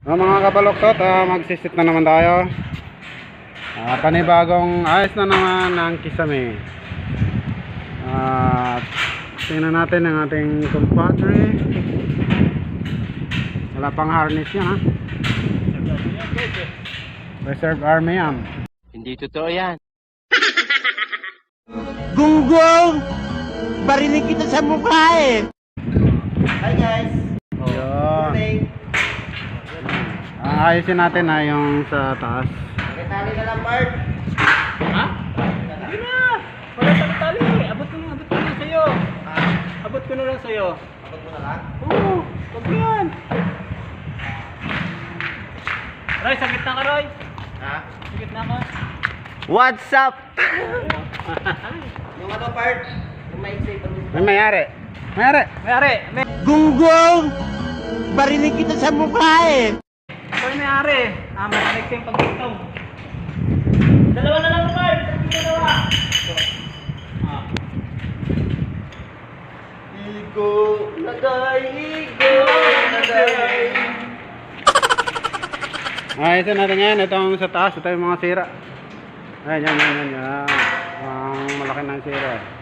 Ah, mga kabaloktot, ah, magsisit na naman tayo. Ah, panibagong ayos na naman ang kisame. At tingnan natin ang ating compadre. Wala pang harness yan ha. Reserve Army yan. Hindi totoo yan. Gunggong! Barinig kita sa mukha eh! Hi guys! Yun. Ang ayusin natin na yung sa taas. Nakitali na lang, Bart! Ha? Hindi na! Wala sa tali! Abot ko na, abot ko na sa'yo! Abot ko na lang sa'yo. Abot mo na lang? Oo! Wag yan! Roy, sa gitna ka, Roy! Ha? Sa gitna ka. What's up? yung ano, Bart? Yung maiksi pag May mayari. Mayari. Mayari! May... Gunggong! Barinig kita sa mukha eh! Ito yung mayari! Ah, makanig ko yung pagkitaw. Dalawa na lang, Roy! Dalawa! Ah. Igo, nagay, igo, nagay. Ayusin natin yan. Itong sa taas. Ito yung mga sira. Ayan, yan, yan, yan. yan. Ang malaki ng sira.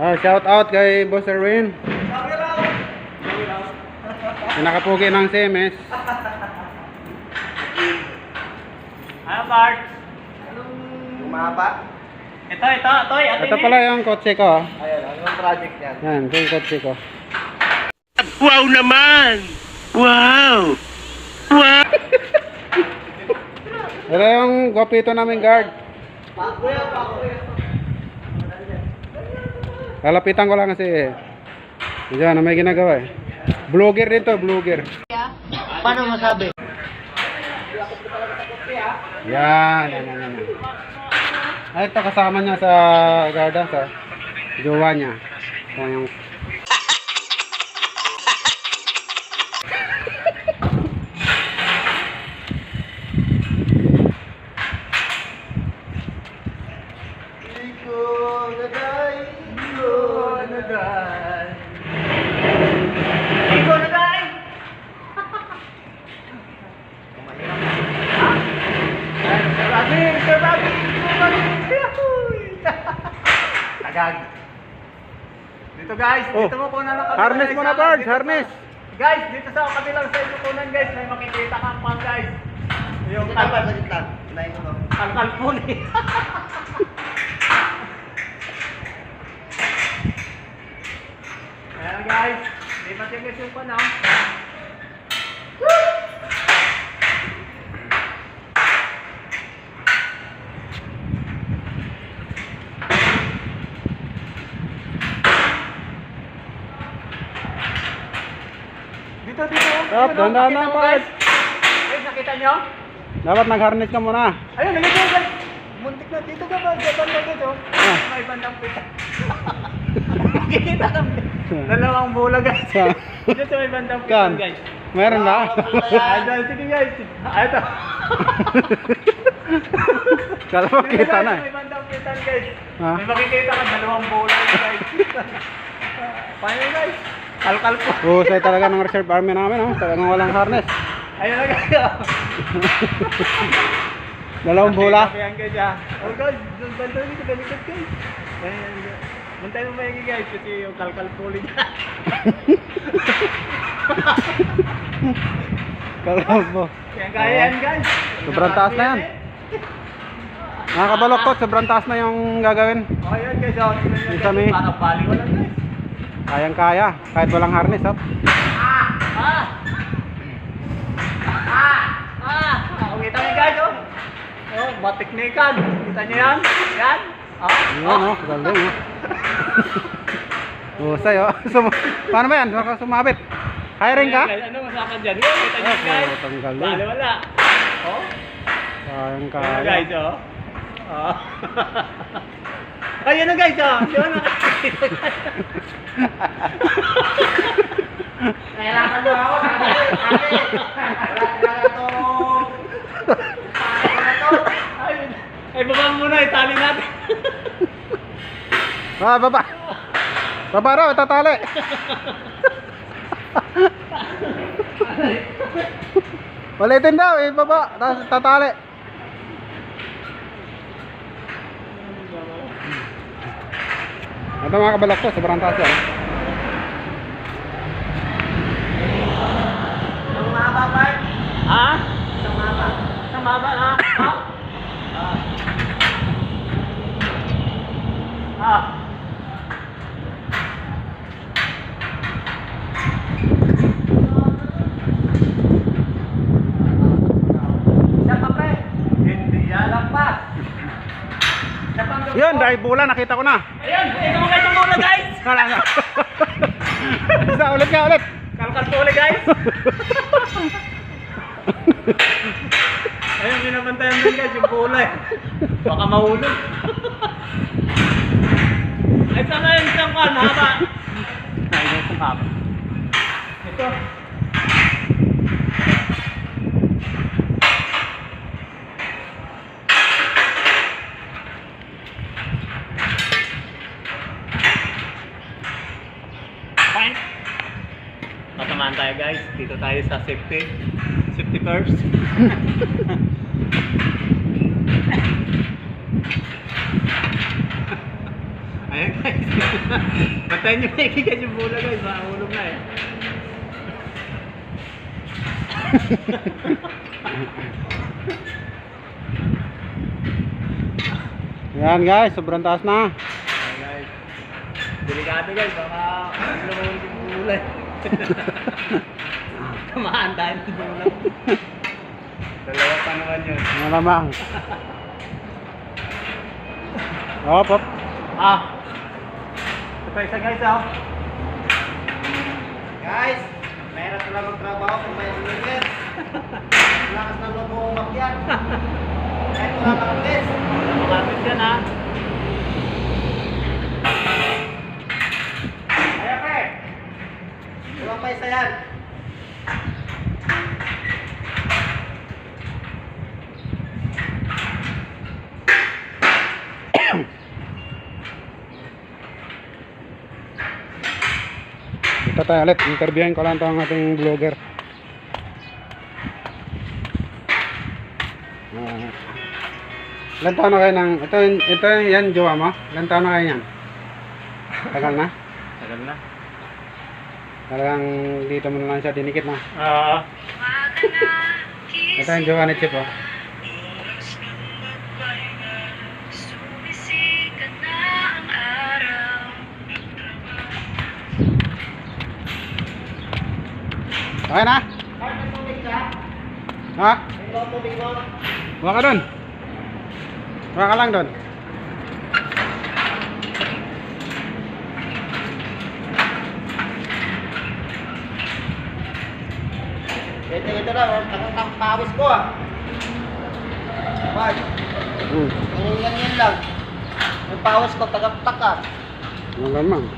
Ah, shout out kay Boss Erwin. Yung nakapugi ng CMS. Ano, Bart? Umaba? Ito, ito, ito, ito, Ito pala yung kotse ko. ah. Ayun, anong project yan? Yan, ito yung kotse ko. Wow naman! Wow! Wow! Ito yung gopito namin guard. Pakuya, pakuya. Lalapitan ko lang kasi. Diyan, ano may ginagawa eh. Vlogger din to, vlogger. Paano masabi? Yan, yan, yan, yan. Ay, ito kasama niya sa garda, sa jowa niya. Ito yung... Igo, nagay, igo, nagay. Ikaw na, guys! Sir Bobby! Sir Bobby! Sir Bobby! Agag! Dito guys, Oh, dito mo kunan ng Harness mo na, Bard, harness. Guys, dito sa kabilang side mo kunan guys, may makikita kang pang guys. Yung kalkal, saglit lang. Unahin mo to. kalkal po ni. Ayan guys, may matigas yung pan ah. Dito, dito. Stop, lang, mo, Bard. guys. Guys, nakita nyo? Dapat nag-harness ka muna. Ayun, nalito guys. Muntik na dito ka ba? Diyan na dito. Ah. May bandang pita. Makikita kami. Dalawang bola guys. Dito sa may bandang pita guys. Meron ba? Ay, dahil sige guys. Ay, ito. Kala mo Dito, kita guys, na eh. May bandang pita guys. May makikita ka dalawang bola guys. Paano guys? Kalkal po. Husay talaga ng reserve army namin, oh. Talagang walang harness. Ayun na guys. Dalawang bola. Ayan guys ah. Oh guys, doon banda dito balikat guys. Ayan. Muntay mo maigi guys kasi yung kalkal puli niya. Kala mo. Kaya kaya yan guys. Sobrang taas na yan. Mga kabaloktot, sobrang taas na yung gagawin. Oh yan guys, oh. Kami. guys, Parang bali wala guys. Kayang kaya, kahit walang harness, oh. Ah! Ah! Ah! Ah! Oh, kita nyo guys oh. Oh, matiknikan. Kita nyo yan? Yan. Oh. Yun, oh. Galing, oh. Husay, oh. Sum- Paano ba yan? Sumabit. Hiring ka? Ano masakan dyan? Oh, kita nyo Ah, guys. putang galing. Bali wala. Oh. Kayang kaya. guys, oh. Oh. Ayan na guys. Di ba nakakita guys? Kailangan mo ako. Ay, baba mo muna, itali natin. Ah, baba. Baba raw, tatali. Ulitin daw, eh, baba. Tatali. Ito mga kabalak ko, sobrang taas yan. Ang mahaba, Bart. Ha? Ang mahaba. Ang mahaba, ha? Ha? Ah. Ah. Isa pa, pre. Hindi yan lang pa. Isa pa ang- Yun, dahil bola, nakita ko na. Ayan, ito mga itong bola, guys. Kala nga. Isa, ulit nga, ulit. Kalkal po ulit, guys. Ayun, binabantayan din guys, yung bola eh. Baka mahulog. Ay, sana yung isang kan, haba. Ay, yung isang haba. Ito. Tayo guys. Dito tayo sa safety. Safety first. Ayan guys. Patayin nyo na ikigan yung bola guys. Makahulog na eh. Yan guys, sobrang taas na. Ayan guys. Delikado guys. Baka Tamaan tayo ng bola. Dalawa pa naman yun. Malamang. Hop, hop. Ah. Isa guys ah. Guys, meron sila magtrabaho kung may ulit. Lakas ng loob mo umakyat. Kahit wala kang ulit. Malapit yan ha. Kaya pre. Walang pa isa yan. Dito tayo ulit. Interviewin ko lang ito ang ating vlogger. Uh, ilan taon na kayo ng... Ito, ito yan, jowa mo? Ilan taon na kayo yan? Tagal na? Tagal na. Talagang dito mo na lang siya dinikit na. Ah. Ito yung jowa ni Chip, oh. Okay na? Ha? Huwag ka dun. Huwag ka lang dun. Ito, ito na. Takang pawis ko ah. Bye. Hmm. Ganyan yan lang. Yung pawis ko, tagaptak ah. Malamang.